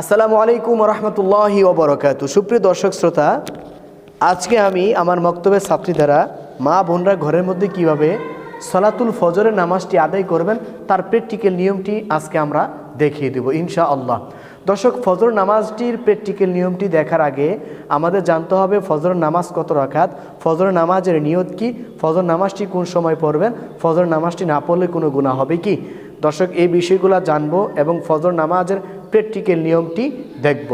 আসসালামু আলাইকুম রহমতুল্লাহি ওবরকাত সুপ্রিয় দর্শক শ্রোতা, আজকে আমি আমার মক্তবের ছাত্রী দ্বারা মা বোনরা ঘরের মধ্যে কীভাবে সলাতুল ফজরের নামাজটি আদায় করবেন, তার প্র্যাকটিক্যাল নিয়মটি আজকে আমরা দেখিয়ে দেব ইনশা আল্লাহ দর্শক, ফজর নামাজটির প্র্যাকটিক্যাল নিয়মটি দেখার আগে আমাদের জানতে হবে ফজর নামাজ কত রাখাত ফজর নামাজের নিয়ত কি, ফজর নামাজটি কোন সময় পড়বেন, ফজর নামাজটি না পড়লে কোনো গুণা হবে কি? দর্শক, এই বিষয়গুলো জানব এবং ফজর নামাজের প্র্যাকটিক্যাল নিয়মটি দেখব।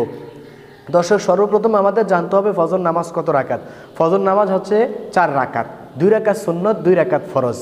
দর্শক, সর্বপ্রথম আমাদের জানতে হবে ফজর নামাজ কত রাকাত? ফজর নামাজ হচ্ছে চার রাকাত, দুই রাকাত সুন্নত, দুই রাকাত ফরজ।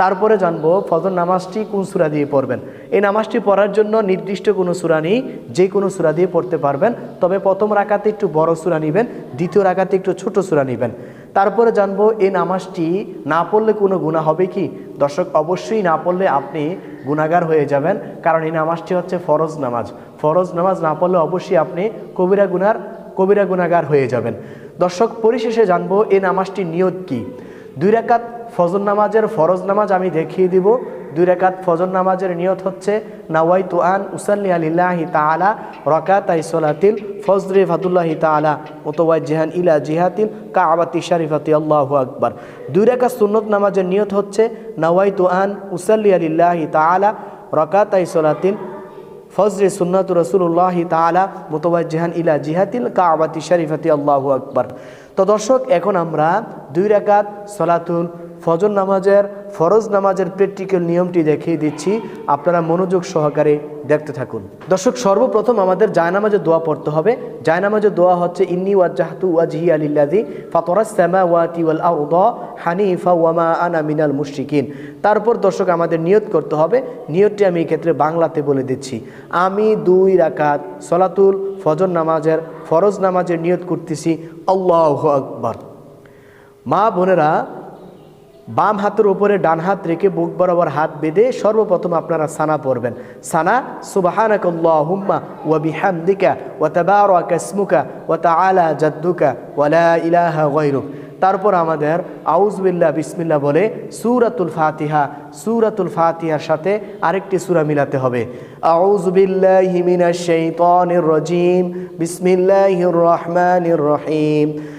তারপরে জানব ফজর নামাজটি কোন সুরা দিয়ে পড়বেন। এই নামাজটি পড়ার জন্য নির্দিষ্ট কোনো সুরা নেই, যে কোনো সুরা দিয়ে পড়তে পারবেন। তবে প্রথম রাকাতে একটু বড় সুরা নেবেন, দ্বিতীয় রাকাতে একটু ছোট সুরা নেবেন। তারপরে জানব, এই নামাজটি না পড়লে কোনো গুণা হবে কি? দর্শক, অবশ্যই না পড়লে আপনি গুণাগার হয়ে যাবেন, কারণ এই নামাজটি হচ্ছে ফরজ নামাজ। ফরজ নামাজ না পড়লে অবশ্যই আপনি কবিরা গুনার, কবিরা গুণাগার হয়ে যাবেন। দর্শক, পরিশেষে জানব, এই নামাজটির নিয়ত কি? দুই রাকাত ফজর নামাজের ফরজ নামাজ আমি দেখিয়ে দিব। দুই রাকাত ফজর নামাজের নিয়ত হচ্ছে নাওয়াই তুয়ান উসাল্লি আলিল্লাহি তালা রকাত সোলাতিল ফজরে ফাতুল্লাহি তালা ওতওয়াই জেহান ইলা জিহাতিল কাবাতি শারিফাতি, আল্লাহু আকবার। দুই রাকাত সুন্নত নামাজের নিয়ত হচ্ছে নাওয়াই তুয়ান উসাল্লি আলিল্লাহি তালা রকাত সোলাতিল ফজরে সুন্নাত রসুল্লাহি তালা মোতবাজ্জাহান ইলা জিহাতিল কাবাতি শরীফাতি, আল্লাহু আকবার। তো দর্শক, এখন আমরা দুই রাকাত সলাতুল ফজর নামাজের ফরজ নামাজের প্র্যাকটিক্যাল নিয়মটি দেখিয়ে দিচ্ছি। আপনারা মনোযোগ সহকারে দেখতে থাকুন। দর্শক, সর্বপ্রথম আমাদের জায়নামাজের দোয়া পড়তে হবে। জায়নামাজের দোয়া হচ্ছে, ইন্নি ওয়াজাহাতু ওয়াজহি আলিল্লাজি ফাতরাস সামাওয়াতি ওয়াল আরদা হানিফা ওয়ামা আনা মিনাল মুশরিকিন। তারপর দর্শক, আমাদের নিয়ত করতে হবে। নিয়তটি আমি এই ক্ষেত্রে বাংলাতে বলে দিচ্ছি। আমি দুই রাকাত সলাতুল ফজর নামাজের ফরজ নামাজের নিয়ত করতেছি। আল্লাহ আকবার। মা বোনেরা বাম হাতের উপরে ডান হাত রেখে বুক বরাবর হাত বেঁধে সর্বপ্রথম আপনারা সানা পড়বেন। সানা, সুবাহানাকাল্লাহুম্মা ওয়া বিহামদিকা ওয়া তাবারাকা ওয়া জাদ্দুকা ওয়া ইলাহা গায়রুক। তারপর আমাদের আউজবিল্লা বিসমিল্লা বলে সুরাতুল ফাতিহা, সুরাতুল ফাতিহার সাথে আরেকটি সুরা মিলাতে হবে। আউজবিল্লাহি মিনাশ শাইতানির রাজিম। বিসমিল্লাহির রহমানির রহিম।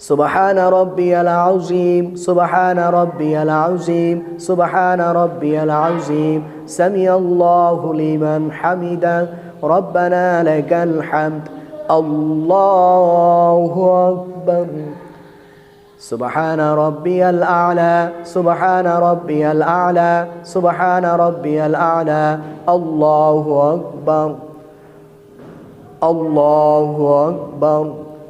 سبحان ربي العظيم سبحان ربي العظيم سبحان ربي العظيم. سمع الله لمن حمده. ربنا لك الحمد. الله أكبر. سبحان ربي الأعلى سبحان ربي الأعلى سبحان ربي الأعلى. الله أكبر. الله أكبر.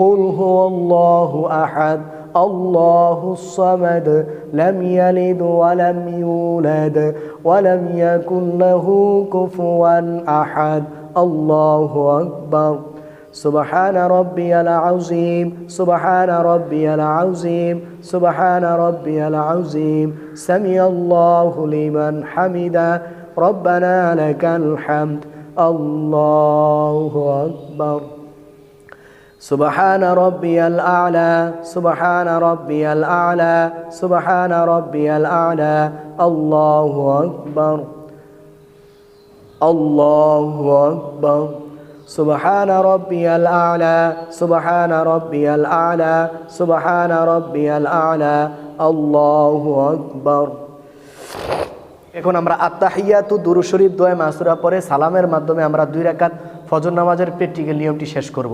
قل هو الله أحد الله الصمد لم يلد ولم يولد ولم يكن له كفوا أحد الله أكبر. سبحان ربي العظيم سبحان ربي العظيم سبحان ربي العظيم. سمع الله لمن حمده ربنا لك الحمد الله أكبر. سبحان ربي الأعلى سبحان ربي الأعلى سبحان ربي الأعلى الله أكبر الله أكبر سبحان ربي الأعلى سبحان ربي الأعلى سبحان ربي الأعلى الله أكبر এখন আমরা আত্মাহিয়াতু দুরু শরীফ দোয়া মাসুরা পরে সালামের মাধ্যমে আমরা দুই রাকাত ফজর নামাজের প্র্যাকটিক্যাল নিয়মটি শেষ করব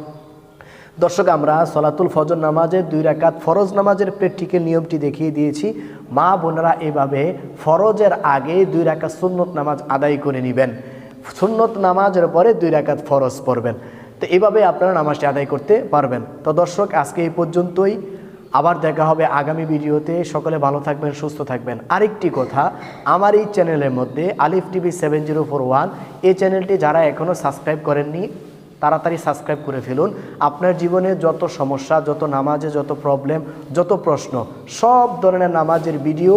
দর্শক, আমরা সলাতুল ফজর নামাজের দুই রাকাত ফরজ নামাজের প্র্যাকটিক্যাল নিয়মটি দেখিয়ে দিয়েছি। মা বোনেরা এভাবে ফরজের আগে দুই রাকাত সুন্নত নামাজ আদায় করে নেবেন। সুন্নত নামাজের পরে দুই রাকাত ফরজ পড়বেন। তো এভাবে আপনারা নামাজটি আদায় করতে পারবেন। তো দর্শক, আজকে এই পর্যন্তই। আবার দেখা হবে আগামী ভিডিওতে। সকলে ভালো থাকবেন, সুস্থ থাকবেন। আরেকটি কথা, আমার এই চ্যানেলের মধ্যে Alif TV seven zero four one, এই চ্যানেলটি যারা এখনও সাবস্ক্রাইব করেননি তাড়াতাড়ি সাবস্ক্রাইব করে ফেলুন। আপনার জীবনে যত সমস্যা, যত নামাজে যত প্রবলেম যত প্রশ্ন, সব ধরনের নামাজের ভিডিও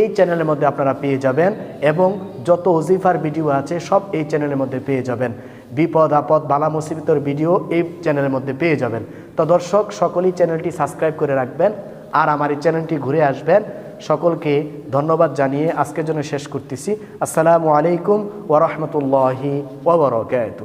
এই চ্যানেলের মধ্যে আপনারা পেয়ে যাবেন এবং যত ওজিফার ভিডিও আছে, সব এই চ্যানেলের মধ্যে পেয়ে যাবেন। বিপদ, আপদ বালা মুসিবতর ভিডিও এই চ্যানেলের মধ্যে পেয়ে যাবেন। তো দর্শক, সকলেই চ্যানেলটি সাবস্ক্রাইব করে রাখবেন আর আমার এই চ্যানেলটি ঘুরে আসবেন। সকলকে ধন্যবাদ জানিয়ে আজকের জন্য শেষ করতেছি। আসসালামু আলাইকুম ওরহমতুল্লাহি ওবরকাত